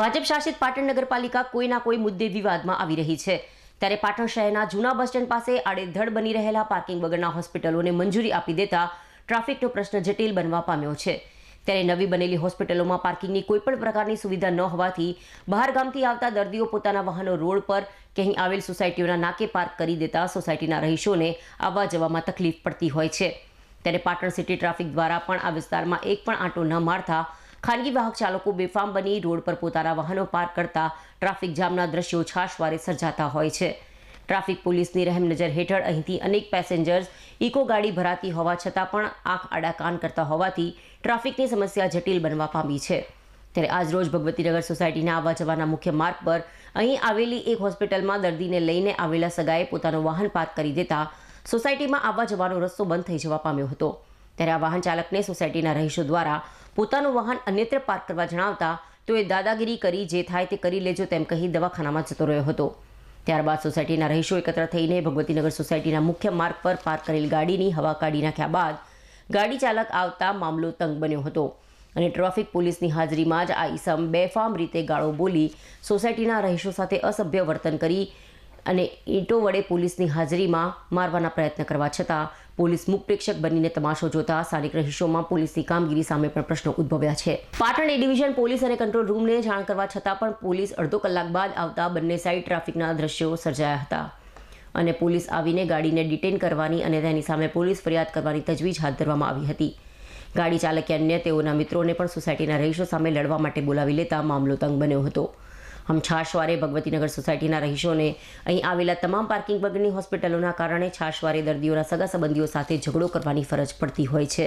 ભાજપ શાસિત પાટણ નગરપાલિકા કોઈના કોઈ મુદ્દે વિવાદમાં આવી રહી છે. ત્યારે પાટણ શહેરના જૂના બસ સ્ટેન્ડ પાસે આડેધડ બની રહેલા પાર્કિંગ વગરના હોસ્પિટલોને મંજૂરી આપી દેતા ટ્રાફિકનો પ્રશ્ન જટિલ બનવા પામ્યો છે. ત્યારે નવી બનેલી હોસ્પિટલોમાં પાર્કિંગની કોઈપણ પ્રકારની સુવિધા ન હોવાથી બહાર ગામથી આવતા દર્દીઓ પોતાના વાહનો રોડ પર કે અહીં આવેલ સોસાયટીઓના નાકે પાર્ક કરી દેતા સોસાયટીના રહીશોને આવવા જવામાં તકલીફ પડતી હોય છે. ત્યારે પાટણ સિટી ટ્રાફિક દ્વારા પણ આ વિસ્તારમાં એક પણ આંટો ન મારતા ખાનગી વાહક ચાલકો બેફામ બની રોડ પર પોતાના વાહનો પાર્ક કરતા ટ્રાફિક જામના દ્રશ્યો છાશવારે સર્જાતા હોય છે. ટ્રાફિક પોલીસની રહેમનજર હેઠળ અહીંથી અનેક પેસેન્જર્સ ઇકો ગાડી ભરાતી હોવા છતાં પણ આંખ આડા કાન કરતા હોવાથી ટ્રાફિકની સમસ્યા જટિલ બનવા પામી છે. ત્યારે આજરોજ ભગવતીનગર સોસાયટીના આવવા જવાના મુખ્ય માર્ગ પર અહીં આવેલી એક હોસ્પિટલમાં દર્દીને લઈને આવેલા સગાએ પોતાનું વાહન પાર્ક કરી દેતા સોસાયટીમાં આવવા જવાનો રસ્તો બંધ થઈ જવા પામ્યો હતો. ત્યારે આ વાહન ચાલકને સોસાયટીના રહીશો દ્વારા પોતાનું વાહન અન્યત્ર પાર્ક કરવા જણાવતા તો એ દાદાગીરી કરી, જે થાય તે કરી લેજો તેમ કહી દવાખાનામાં જતો રહ્યો હતો. ત્યારબાદ સોસાયટીના રહીશો એકત્ર થઈને ભગવતીનગર સોસાયટીના મુખ્ય માર્ગ પર પાર્ક કરેલ ગાડીની હવા કાઢી નાખ્યા બાદ ગાડી ચાલક આવતા મામલો તંગ બન્યો હતો અને ટ્રાફિક પોલીસની હાજરીમાં જ આ ઈસમ બેફામ રીતે ગાળો બોલી સોસાયટીના રહીશો સાથે અસભ્ય વર્તન કરી અને ઈંટો વડે પોલીસની હાજરીમાં મારવાના પ્રયત્ન કરવા છતાં પોલીસ મુખ પ્રેક્ષક બનીને તમાશો જોતા સ્થાનિક રહીશોમાં પોલીસની કામગીરી સામે પણ પ્રશ્નો ઉદ્ભવ્યા છે. પાટણ એ ડિવિઝન પોલીસ અને કંટ્રોલ રૂમને જાણ કરવા છતાં પણ પોલીસ અડધો કલાક બાદ આવતા બંને સાઈડ ટ્રાફિકના દ્રશ્યો સર્જાયા હતા. અને પોલીસ આવીને ગાડીને ડિટેન કરવાની અને તેની સામે પોલીસ ફરિયાદ કરવાની તજવીજ હાથ ધરવામાં આવી હતી. ગાડી ચાલકે અન્ય તેઓના મિત્રોને પણ સોસાયટીના રહીશો સામે લડવા માટે બોલાવી લેતા મામલો તંગ બન્યો હતો. આમ છાશવારે ભગવતીનગર સોસાયટીના રહીશોને અહીં આવેલા તમામ પાર્કિંગ વગરની હોસ્પિટલોના કારણે છાશવારે દર્દીઓના સગા સંબંધીઓ સાથે ઝઘડો કરવાની ફરજ પડતી હોય છે.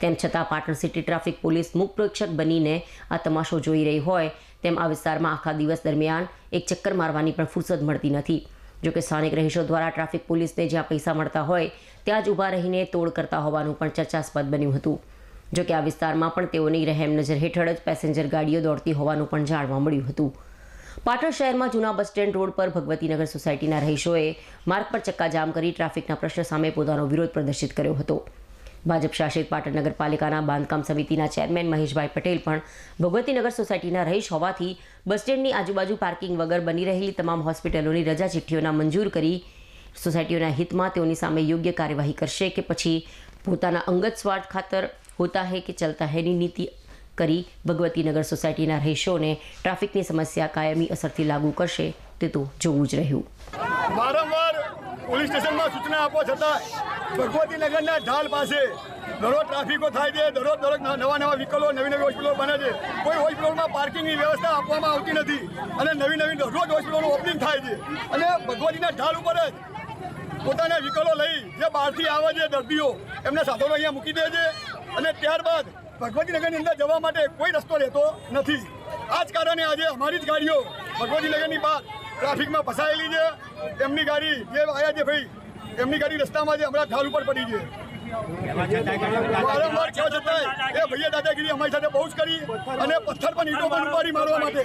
તેમ છતાં પાટણ સિટી ટ્રાફિક પોલીસ મુખ પ્રેક્ષક બનીને આ તમાશો જોઈ રહી હોય તેમ આ વિસ્તારમાં આખા દિવસ દરમિયાન એક ચક્કર મારવાની પણ ફુરસદ મળતી નથી. જોકે સ્થાનિક રહીશો દ્વારા ટ્રાફિક પોલીસને જ્યાં પૈસા મળતા હોય ત્યાં જ ઊભા રહીને તોડ કરતા હોવાનું પણ ચર્ચાસ્પદ બન્યું હતું. જોકે આ વિસ્તારમાં પણ તેઓની રહેમ નજર હેઠળ જ પેસેન્જર ગાડીઓ દોડતી હોવાનું પણ જાણવા મળ્યું હતું. પાટણ શહેરમાં જૂના બસ સ્ટેન્ડ રોડ પર ભગવતીનગર સોસાયટીના રહીશોએ માર્ગ પર ચક્કાજામ કરી ટ્રાફિકના પ્રશ્ન સામે પોતાનો વિરોધ પ્રદર્શિત કર્યો હતો. ભાજપ શાસિત પાટણ નગરપાલિકાના બાંધકામ સમિતિના ચેરમેન મહેશભાઈ પટેલ પણ ભગવતીનગર સોસાયટીના રહીશ હોવાથી બસ સ્ટેન્ડની આજુબાજુ પાર્કિંગ વગર બની રહેલી તમામ હોસ્પિટલોની રજા ચિઠ્ઠીઓના મંજૂર કરી સોસાયટીઓના હિતમાં તેઓની સામે યોગ્ય કાર્યવાહી કરશે કે પછી પોતાના અંગત સ્વાર્થ ખાતર હોતા હે કે ચલતા હૈની નીતિ કરી ભગવતીનગર સોસાયટીના રહીશોને ટ્રાફિકની સમસ્યા કાયમી અસરથી લાગુ કરશે તે તો જોવું જ રહ્યું. વારંવાર પોલીસ સ્ટેશનમાં સૂચના આપવા છતાં ભગવતીનગરના ઢાલ પાસે દરરોજ ટ્રાફિકો થાય છે, દરરોજ દરરોજ નવા નવા વ્હીકલો નવી નવી હોસ્પિટલો બને છે. કોઈ હોસ્પિટલમાં પાર્કિંગની વ્યવસ્થા આપવામાં આવતી નથી અને નવી નવી રોજ હોસ્પિટલોનું ઓપનિંગ થાય છે. અને ભગવતીના ઢાલ ઉપર જ પોતાના વ્હીકલો લઈ જે બહારથી આવે છે દર્દીઓ, એમને સાધનો અહીંયા મૂકી દે છે. અને ત્યારબાદ ભગવતીનગરની અંદર જવા માટે કોઈ રસ્તો રહેતો નથી. આ જ કારણે આજે અમારી જ ગાડીઓ ભગવતીનગરની બહાર ટ્રાફિકમાં ફસાયેલી છે. એમની ગાડી જે આવ્યા છે ભાઈ, એમની ગાડી રસ્તામાં છે હમણાં ઢાલ ઉપર પડી છે. વારંવાર ભૈયા દાદાગીરી અમારી સાથે બહુ જ કરી અને પથ્થર પર ઈટો પણ ઉપાડી મારવા માટે.